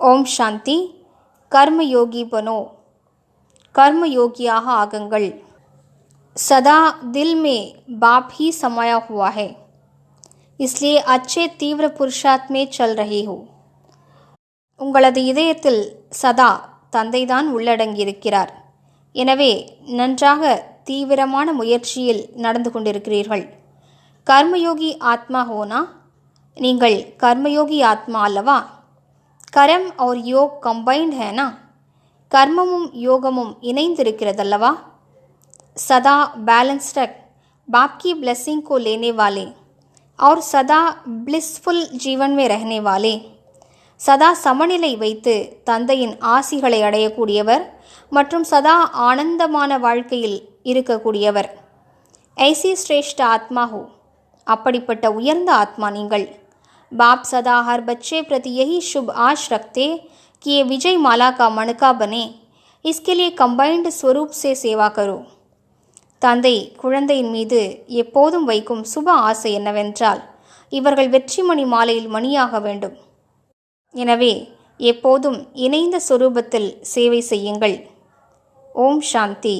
ஓம் சாந்தி கர்மயோகி பனோ कर्मयोगियाः आगंगल सदा दिल में बाप ही समाया हुआ है इसलिए अच्छे तीव्र पुरुषार्थ में चल रही हो உங்களது இதயத்தில் சதா தந்தைதான் உள்ளடங்கியிருக்கிறார் எனவே நன்றாக தீவிரமான முயற்சியில் நடந்து கொண்டிருக்கிறீர்கள் கர்மயோகி ஆத்மா ஹோனா நீங்கள் கர்மயோகி ஆத்மா அல்லவா கரம் और योग कंबाइंड है ना கர்மமும் யோகமும் இணைந்திருக்கிறதல்லவா सदा बैलेंस्ड रख बाप की ब्लेसिंग को लेने वाले और सदा ब्लिसफुल जीवन में रहने वाले சதா சமநிலை வைத்து தந்தையின் ஆசிகளை அடையக்கூடியவர் மற்றும் சதா ஆனந்தமான வாழ்க்கையில் இருக்கக்கூடியவர் ஐசி ஸ்ரேஷ்ட ஆத்மா ஹோ அப்படிப்பட்ட உயர்ந்த ஆத்மா நீங்கள் बाप सदा हर बच्चे प्रति यही शुभ आश रखते कि ये विजय माला का मणका बने इसके लिए कंबाइंड स्वरूप से सेवा करो தந்தை குழந்தையின் மீது எப்போதும் வைக்கும் சுப ஆசை என்னவென்றால் இவர்கள் வெற்றிமணி மாலையில் மணியாக வேண்டும் எனவே எப்போதும் இணைந்த சொரூபத்தில் சேவை செய்யுங்கள் ஓம் சாந்தி